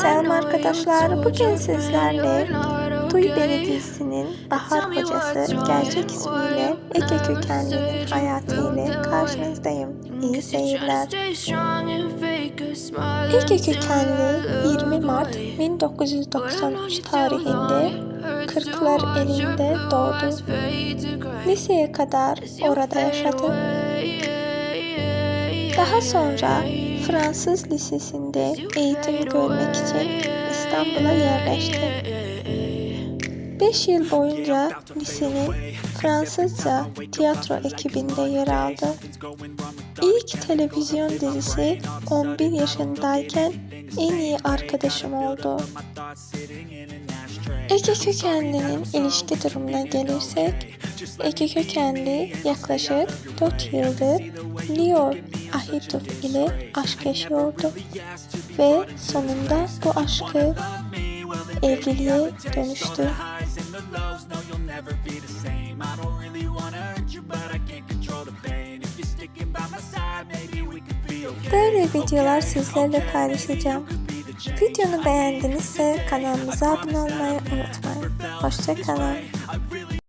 Selam arkadaşlar, bugün sizlerle Duy Beni dizisinin Bahar Hocası gerçek ismiyle Ege Kökenli'nin hayatıyla karşınızdayım. İyi seyirler. Ege Kökenli 20 Mart 1993 tarihinde Kırklar elinde doğdu. Liseye kadar orada yaşadı. Daha sonra Fransız Lisesi'nde eğitim görmek için İstanbul'a yerleşti. 5 yıl boyunca lisenin Fransızca tiyatro ekibinde yer aldı. İlk televizyon dizisi 11 yaşındayken en iyi arkadaşım oldu. Ege Kökenli'nin ilişki durumuna gelirsek, Ege Kökenli yaklaşık 4 yıldır Leo Ahituf ile aşk yaşıyordu ve sonunda bu aşkı evliliğe dönüştü. Böyle videolar sizlerle paylaşacağım. Videonu beğendinizse kanalımıza abone olmayı unutmayın. Hoşçakalın.